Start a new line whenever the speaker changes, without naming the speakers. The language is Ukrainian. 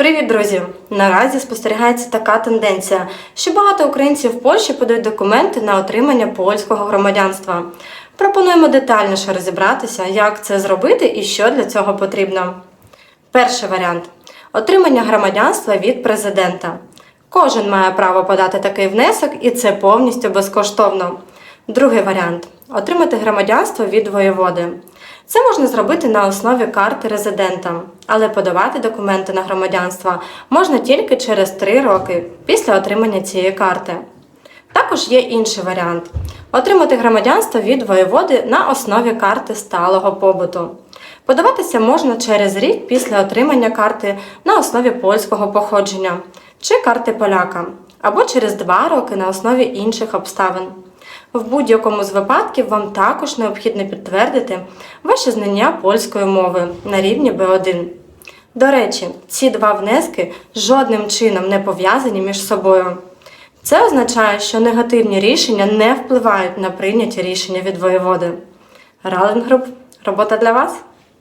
Привіт, друзі! Наразі спостерігається така тенденція, що багато українців в Польщі подають документи на отримання польського громадянства. Пропонуємо детальніше розібратися, як це зробити і що для цього потрібно. Перший варіант отримання громадянства від президента. Кожен має право подати такий внесок, і це повністю безкоштовно. Другий варіант отримати громадянство від воєводи. Це можна зробити на основі карти резидента, але подавати документи на громадянство можна тільки через 3 роки після отримання цієї карти. Також є інший варіант отримати громадянство від воєводи на основі карти сталого побуту. Подаватися можна через рік після отримання карти на основі польського походження чи карти поляка, або через 2 роки на основі інших обставин. В будь-якому з випадків вам також необхідно підтвердити ваше знання польської мови на рівні B1. До речі, ці два внески жодним чином не пов'язані між собою. Це означає, що негативні рішення не впливають на прийняті рішення від воєводи. Раленгруп робота для вас?